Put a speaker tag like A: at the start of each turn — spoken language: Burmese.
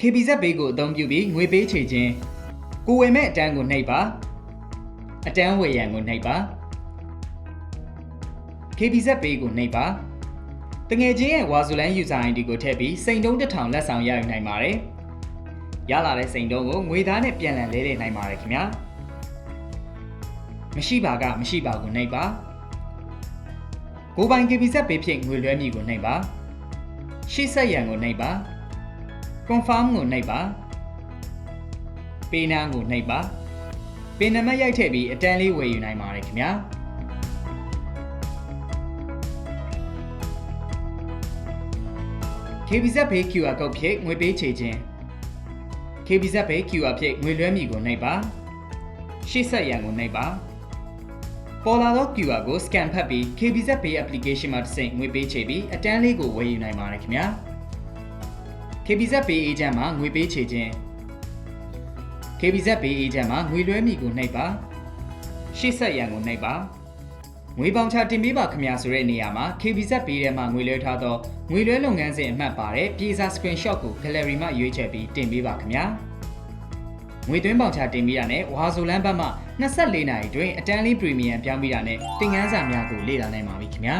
A: KBZ ဘေးကိုအသုံးပြုပြီးငွေပေးချေခြင်းကိုဝယ်မဲ့အတန်းကိုနှိပ်ပါအတန်းဝယ်ရန်ကိုနှိပ်ပါ KBZ ဘေးကိုနှိပ်ပါတငယ်ချင်းရဲ့ဝါဇူလန် user ID ကိုထည့်ပြီးစိန်တုံးတစ်ထောင်လက်ဆောင်ရယူနိုင်ပါတယ်ရလာတဲ့စိန်တုံးကိုငွေသားနဲ့ပြန်လည်လဲလှယ်နိုင်ပါတယ်ခင်ဗျာမရှိပါကမရှိပါကိုနှိပ်ပါကိုပိုင် KBZ ဘေးဖြင့်ငွေလွှဲမည်ကိုနှိပ်ပါရှေ့ဆက်ရန်ကိုနှိပ်ပါ confirm ကိုနှိပ်ပါပေးနန်းကိုနှိပ်ပါပင်နံပါတ်ရိုက်ထည့်ပြီးအတန်းလေးဝယ်ယူနိုင်ပါတယ်ခင်ဗျာ KBZ Pay QR code ဖြင့်ငွေပေးချေခြင်း KBZ Pay QR ဖြင့်ငွေလွှဲမည်ကိုနှိပ်ပါရှေ့ဆက်ရန်ကိုနှိပ်ပါပေါ်လာသော QR ကို scan ဖတ်ပြီး KBZ Pay application မှာတစ်ဆင့်ငွေပေးချေပြီးအတန်းလေးကိုဝယ်ယူနိုင်ပါတယ်ခင်ဗျာ KBZ Pay agent မှာငွေပေးချေခြင်း KBZ Pay agent မှာငွေလွှဲမည်ကိုနှိပ်ပါရှေ့ဆက်ရန်ကိုနှိပ်ပါငွေပေါင်ချတင်ပေးပါခင်ဗျာဆိုတဲ့နေရာမှာ KBZ Pay ထဲမှာငွေလွှဲထားသောငွေလွှဲလုပ်ငန်းစဉ်အမှတ်ပါတဲ့ပြေစာ screenshot ကို gallery မှာရွေးချယ်ပြီးတင်ပေးပါခင်ဗျာငွေသွင်းပေါင်ချတင်ပြီးတာနဲ့ဝါဆိုလန်းဘတ်မှ24နာရီတွင်အတန်းလေး premium ပြောင်းပြီးတာနဲ့သင်ခန်းစာများကိုလေ့လာနိုင်ပါပြီခင်ဗျာ